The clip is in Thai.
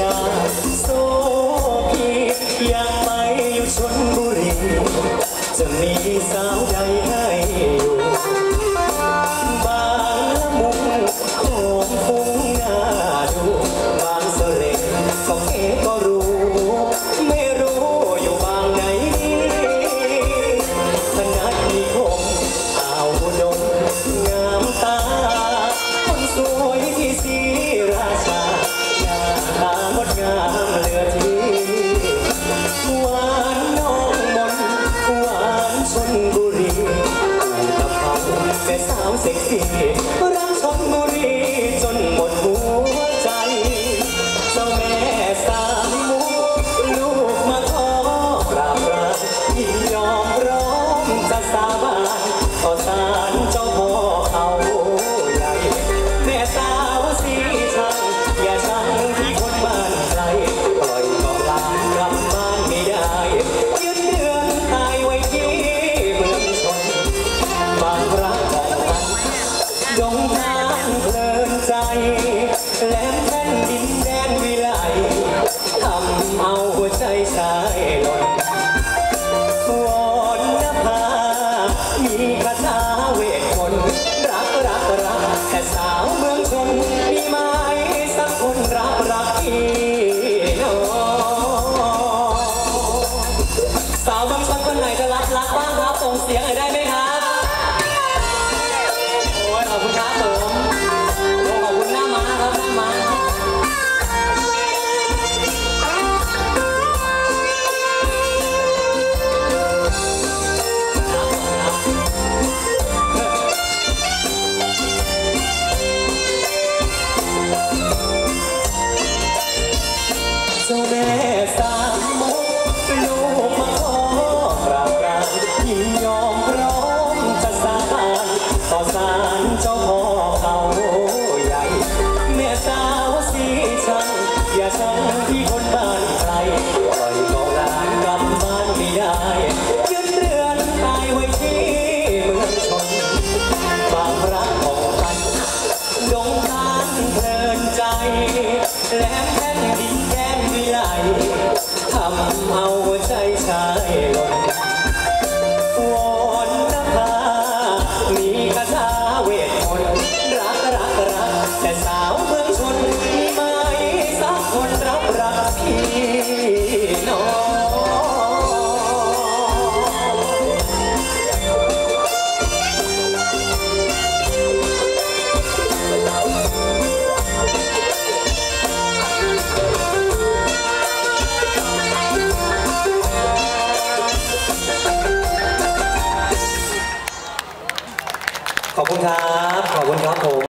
ยาโซพีอยากไปอยู่ชนบุรี จะมีสาวใดให้ บุรีกับเขาเป็นสาวเซ็กซี่รักชนบุรีจน giống ta xa 我们找狗